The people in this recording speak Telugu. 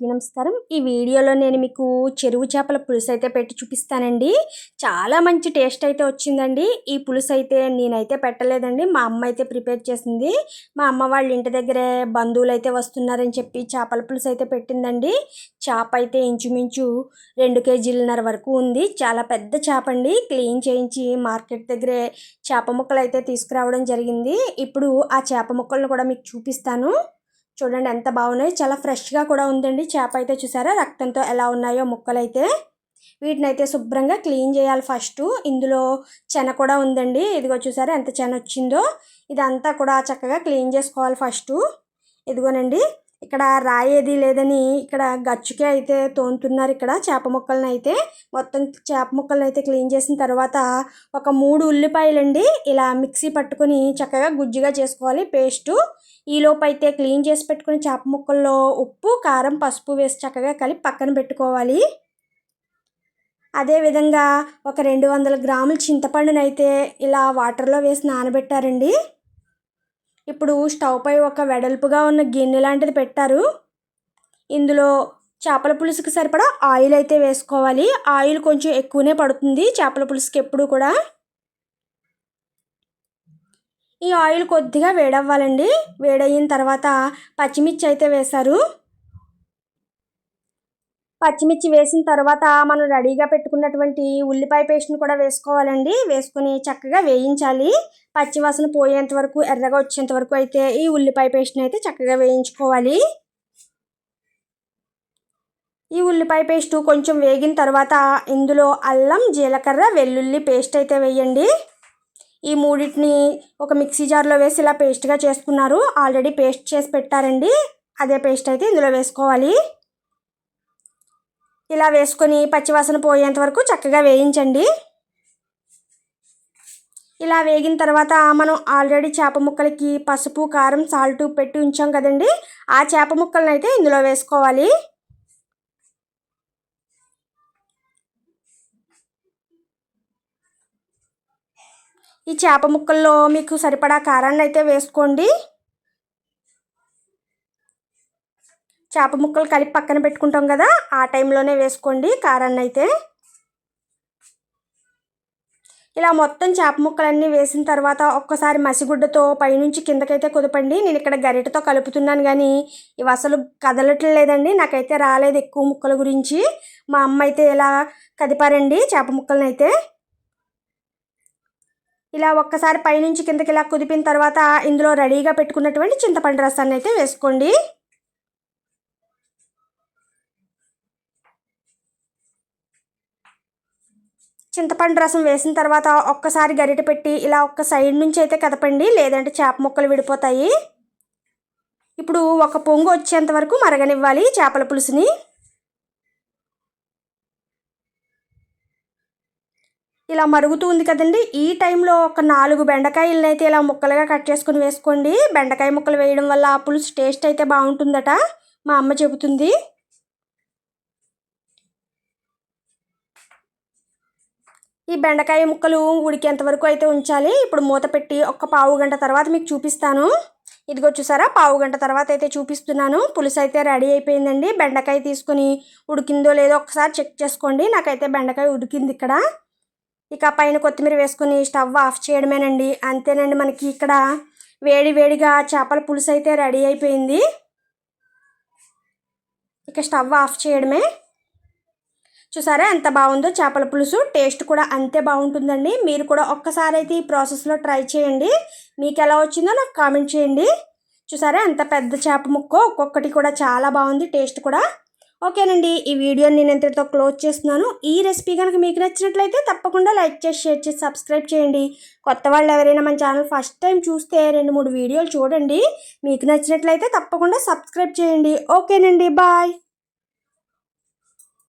అందరికీ నమస్కారం. ఈ వీడియోలో నేను మీకు చెరువు చేపల పులుసు అయితే పెట్టి చూపిస్తానండి. చాలా మంచి టేస్ట్ అయితే వచ్చిందండి. ఈ పులుసు అయితే నేనైతే పెట్టలేదండి. మా అమ్మ అయితే ప్రిపేర్ చేసింది. మా అమ్మ వాళ్ళ ఇంటి దగ్గరే బంధువులు అయితే వస్తున్నారని చెప్పి చేపల పులుసు అయితే పెట్టిందండి. చేప అయితే ఇంచుమించు రెండు కేజీలన్నర వరకు ఉంది. చాలా పెద్ద చేప అండి. క్లీన్ చేయించి మార్కెట్ దగ్గరే చేప ముక్కలు అయితే తీసుకురావడం జరిగింది. ఇప్పుడు ఆ చేప ముక్కలను కూడా మీకు చూపిస్తాను. చూడండి ఎంత బాగున్నాయి. చాలా ఫ్రెష్గా కూడా ఉందండి. చేప అయితే చూసారా? రక్తంతో ఎలా ఉన్నాయో ముక్కలు అయితే వీటిని అయితే శుభ్రంగా క్లీన్ చేయాలి ఫస్ట్. ఇందులో చెన కూడా ఉందండి. ఇదిగో చూసారా ఎంత చెన వచ్చిందో. ఇదంతా కూడా చక్కగా క్లీన్ చేసుకోవాలి ఫస్ట్. ఇదిగోనండి. ఇక్కడ రాయేది లేదని ఇక్కడ గచ్చుకే అయితే తోముతున్నారు ఇక్కడ చేప ముక్కలను అయితే మొత్తం చేప ముక్కలను అయితే క్లీన్ చేసిన తర్వాత ఒక మూడు ఉల్లిపాయలండి. ఇలా మిక్సీ పట్టుకొని చక్కగా గుజ్జుగా చేసుకోవాలి. పేస్టు ఈలోపు అయితే క్లీన్ చేసి పెట్టుకుని చేప ముక్కల్లో ఉప్పు కారం పసుపు వేసి చక్కగా కలిపి పక్కన పెట్టుకోవాలి. అదేవిధంగా ఒక రెండు వందల గ్రాముల చింతపండునైతే ఇలా వాటర్లో వేసి నానబెట్టారండి. ఇప్పుడు స్టవ్ పై ఒక వెడల్పుగా ఉన్న గిన్నె లాంటిది పెట్టారు. ఇందులో చేపల పులుసుకి సరిపడా ఆయిల్ అయితే వేసుకోవాలి. ఆయిల్ కొంచెం ఎక్కువనే పడుతుంది చేపల పులుసుకి ఎప్పుడు కూడా. ఈ ఆయిల్ కొద్దిగా వేడవ్వాలండి. వేడయిన తర్వాత పచ్చిమిర్చి అయితే వేశారు. పచ్చిమిర్చి వేసిన తర్వాత మనం రెడీగా పెట్టుకున్నటువంటి ఉల్లిపాయ పేస్ట్ని కూడా వేసుకోవాలండి. వేసుకొని చక్కగా వేయించాలి. పచ్చివాసన పోయేంత వరకు ఎర్రగా వచ్చేంత వరకు అయితే ఈ ఉల్లిపాయ పేస్ట్ని అయితే చక్కగా వేయించుకోవాలి. ఈ ఉల్లిపాయ పేస్ట్ కొంచెం వేగిన తర్వాత ఇందులో అల్లం జీలకర్ర వెల్లుల్లి పేస్ట్ అయితే వేయండి. ఈ మూడింటిని ఒక మిక్సీ జార్లో వేసి ఇలా పేస్ట్గా చేసుకున్నారు. ఆల్రెడీ పేస్ట్ చేసి పెట్టారండి. అదే పేస్ట్ అయితే ఇందులో వేసుకోవాలి. ఇలా వేసుకొని పచ్చివాసన పోయేంత వరకు చక్కగా వేయించండి. ఇలా వేగిన తర్వాత మనం ఆల్రెడీ చేప ముక్కలకి పసుపు కారం సాల్ట్ పెట్టి ఉంచాం కదండి. ఆ చేప ముక్కలను అయితే ఇందులో వేసుకోవాలి. ఈ చేప ముక్కల్లో మీకు సరిపడా కారాన్ని అయితే వేసుకోండి. చేప ముక్కలు కలిపి పక్కన పెట్టుకుంటాం కదా ఆ టైంలోనే వేసుకోండి కారాన్ని అయితే. ఇలా మొత్తం చేప ముక్కలన్నీ వేసిన తర్వాత ఒక్కసారి మసిగుడ్డతో పైనుంచి కిందకైతే కుదపండి. నేను ఇక్కడ గరిటతో కలుపుతున్నాను కానీ ఇవి అసలు కదలట్లేదండి నాకైతే రాలేదు ఎక్కువ ముక్కల గురించి. మా అమ్మ అయితే ఇలా కదిపారండి చేప ముక్కలనైతే. అయితే ఇలా ఒక్కసారి పైనుంచి కిందకి ఇలా కుదిపిన తర్వాత ఇందులో రెడీగా పెట్టుకున్నటువంటి చింతపండు రసాన్ని అయితే వేసుకోండి. చింతపండు రసం వేసిన తర్వాత ఒక్కసారి గరిట పెట్టి ఇలా ఒక్క సైడ్ నుంచి అయితే కదపండి లేదంటే చేప ముక్కలు విడిపోతాయి. ఇప్పుడు ఒక పొంగు వచ్చేంత వరకు మరగనివ్వాలి చేపల పులుసుని. ఇలా మరుగుతూ ఉంది కదండి. ఈ టైంలో ఒక నాలుగు బెండకాయలను అయితే ఇలా ముక్కలుగా కట్ చేసుకుని వేసుకోండి. బెండకాయ ముక్కలు వేయడం వల్ల ఆ పులుసు టేస్ట్ అయితే బాగుంటుందట. మా అమ్మ చెబుతుంది. ఈ బెండకాయ ముక్కలు ఉడికేంత వరకు అయితే ఉంచాలి. ఇప్పుడు మూత పెట్టి ఒక పావు గంట తర్వాత మీకు చూపిస్తాను. ఇదిగో చూసారా? పావు గంట తర్వాత అయితే చూపిస్తున్నాను. పులుసు అయితే రెడీ అయిపోయిందండి. బెండకాయ తీసుకుని ఉడికిందో లేదో ఒకసారి చెక్ చేసుకోండి. నాకైతే బెండకాయ ఉడికింది ఇక్కడ. ఇక పైన కొత్తిమీర వేసుకుని స్టవ్ ఆఫ్ చేయడమేనండి. అంతేనండి మనకి ఇక్కడ వేడి వేడిగా చేపల పులుసు అయితే రెడీ అయిపోయింది. ఇక స్టవ్ ఆఫ్ చేయడమే. చూసారా ఎంత బాగుందో చేపల పులుసు. టేస్ట్ కూడా అంతే బాగుంటుందండి. మీరు కూడా ఒక్కసారి అయితే ఈ ప్రాసెస్లో ట్రై చేయండి. మీకు ఎలా వచ్చిందో నాకు కామెంట్ చేయండి. చూసారా ఎంత పెద్ద చేప ముక్క ఒక్కొక్కటి కూడా చాలా బాగుంది. టేస్ట్ కూడా ఓకేనండి ఈ వీడియోని నేను ఇంతటితో క్లోజ్ చేస్తున్నాను. ఈ రెసిపీ కనుక మీకు నచ్చినట్లయితే తప్పకుండా లైక్ చేసి షేర్ చేసి సబ్స్క్రైబ్ చేయండి. కొత్త వాళ్ళు ఎవరైనా మన ఛానల్ ఫస్ట్ టైం చూస్తే రెండు మూడు వీడియోలు చూడండి. మీకు నచ్చినట్లయితే తప్పకుండా సబ్స్క్రైబ్ చేయండి. ఓకేనండి బాయ్.